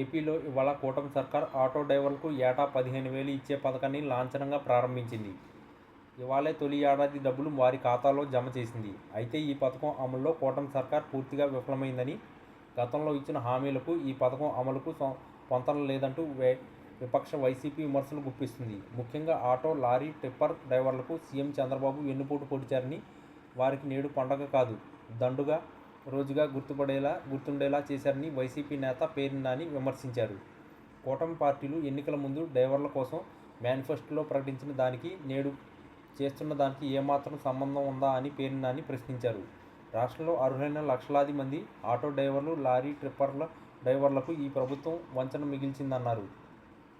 ఏపీలో ఇవాళ కూటమి సర్కార్ ఆటో డ్రైవర్లకు ఏటా పదిహేను వేలు ఇచ్చే పథకాన్ని లాంఛనంగా ప్రారంభించింది. ఇవాళే తొలి ఏడాది డబ్బులు వారి ఖాతాలో జమ చేసింది. అయితే ఈ పథకం అమలులో కూటమి సర్కార్ పూర్తిగా విఫలమైందని గతంలో ఇచ్చిన హామీలకు ఈ పథకం అమలుకు పొంతన లేదంటూ విపక్ష వైసీపీ విమర్శలు గుప్పిస్తుంది. ముఖ్యంగా ఆటో లారీ టిప్పర్ డ్రైవర్లకు సీఎం చంద్రబాబు వెన్నుపోటు పొడిచారని వారికి నేడు పండగ కాదు. దండుగా రోజుగా గుర్తుపడేలా గుర్తుండేలా చేశారని వైసీపీ నేత పేర్ని నాని విమర్శించారు. కూటమి పార్టీలు ఎన్నికల ముందు డ్రైవర్ల కోసం మేనిఫెస్టోలో ప్రకటించిన దానికి నేడు చేస్తున్న దానికి ఏమాత్రం సంబంధం ఉందా అని పేర్ని నాని ప్రశ్నించారు. రాష్ట్రంలో అర్హులైన లక్షలాది మంది ఆటో డ్రైవర్లు లారీ ట్రిప్పర్ల డ్రైవర్లకు ఈ ప్రభుత్వం వంచన మిగిల్చిందన్నారు.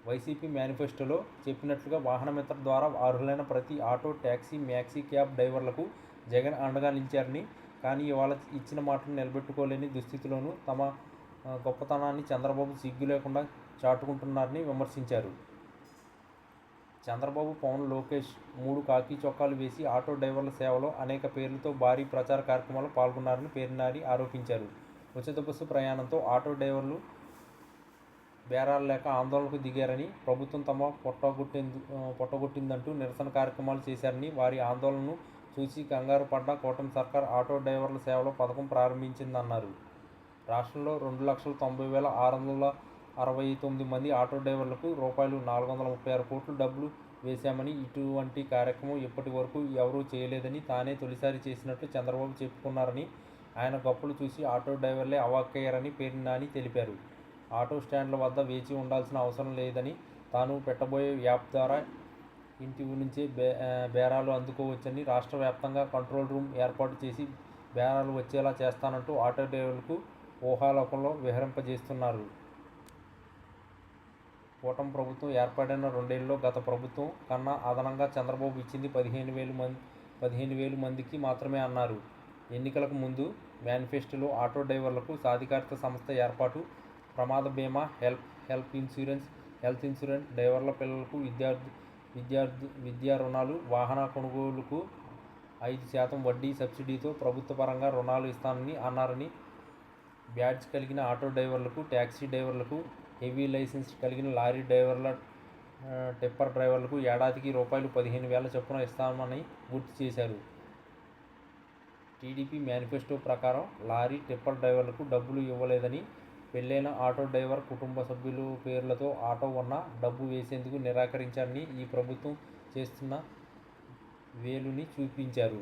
వైసీపీ మేనిఫెస్టోలో చెప్పినట్లుగా వాహనమిత్ర ద్వారా అర్హులైన ప్రతి ఆటో ట్యాక్సీ మ్యాక్సీ క్యాబ్ డ్రైవర్లకు జగన్ అండగా నిలిచారని కానీ ఇవాళ ఇచ్చిన మాటను నిలబెట్టుకోలేని దుస్థితిలోనూ తమ గొప్పతనాన్ని చంద్రబాబు సిగ్గు లేకుండా చాటుకుంటున్నారని విమర్శించారు. చంద్రబాబు పవన్ లోకేష్ మూడు కాకి చొక్కాలు వేసి ఆటో డ్రైవర్ల సేవలో అనేక పేర్లతో భారీ ప్రచార కార్యక్రమాల్లో పాల్గొన్నారని పేర్నారి ఆరోపించారు. ఉచిత బస్సు ప్రయాణంతో ఆటో డ్రైవర్లు బేరాలు లేక ఆందోళనకు దిగారని ప్రభుత్వం తమ పొట్టగొట్టేందు పొట్టగొట్టిందంటూ నిరసన కార్యక్రమాలు చేశారని వారి ఆందోళనను చూసి కంగారు పడ్డ కూటమి సర్కార్ ఆటో డ్రైవర్ల సేవలో పథకం ప్రారంభించిందన్నారు. రాష్ట్రంలో రెండు లక్షల తొంభై వేల ఆరు వందల అరవై తొమ్మిది మంది ఆటో డ్రైవర్లకు రూపాయలు నాలుగు వందల ముప్పై ఆరు కోట్లు డబ్బులు వేశామని ఇటువంటి కార్యక్రమం ఇప్పటి వరకు ఎవరూ చేయలేదని తానే తొలిసారి చేసినట్లు చంద్రబాబు చెప్పుకున్నారని ఆయన గొప్పలు చూసి ఆటో డ్రైవర్లే అవాక్కయ్యారని పేరు నాని తెలిపారు. ఆటో స్టాండ్ల వద్ద వేచి ఉండాల్సిన అవసరం లేదని తాను పెట్టబోయే యాప్ ద్వారా ఇంటి నుంచే బే బేరాలు అందుకోవచ్చని రాష్ట్ర వ్యాప్తంగా కంట్రోల్ రూమ్ ఏర్పాటు చేసి బేరాలు వచ్చేలా చేస్తానంటూ ఆటో డ్రైవర్లకు ఊహాలోకంలో విహరింపజేస్తున్నారు. కూటమి ప్రభుత్వం ఏర్పడిన రెండేళ్ళలో గత ప్రభుత్వం కన్నా అదనంగా చంద్రబాబు ఇచ్చింది పదిహేను వేలు మంది పదిహేను వేలు మందికి మాత్రమే అన్నారు. ఎన్నికలకు ముందు మేనిఫెస్టోలో ఆటో డ్రైవర్లకు సాధికారిత సంస్థ ఏర్పాటు ప్రమాద బీమా help health insurance health insurance డ్రైవర్ల పిల్లలకు విద్యార్థి విద్యార్థి విద్యా రుణాలు వాహన కొనుగోలుకు ఐదు శాతం వడ్డీ సబ్సిడీతో ప్రభుత్వ పరంగా రుణాలు ఇస్తానని అన్నారని బ్యాడ్జ్ కలిగిన ఆటో డ్రైవర్లకు ట్యాక్సీ డ్రైవర్లకు హెవీ లైసెన్స్ కలిగిన లారీ డ్రైవర్ల టెప్పర్ టిప్పర్ డ్రైవర్లకు ఏడాదికి రూపాయలు పదిహేను వేల చొప్పున ఇస్తామని గుర్తు చేశారు. టీడీపీ మేనిఫెస్టో ప్రకారం లారీ టిప్పర్ డ్రైవర్లకు డబ్బులు ఇవ్వలేదని పెళ్ళైన ఆటో డ్రైవర్ కుటుంబ సభ్యులు పేర్లతో ఆటో ఉన్న డబ్బు వేసేందుకు నిరాకరించారని ఈ ప్రభుత్వం చేస్తున్న వేలుని చూపించారు.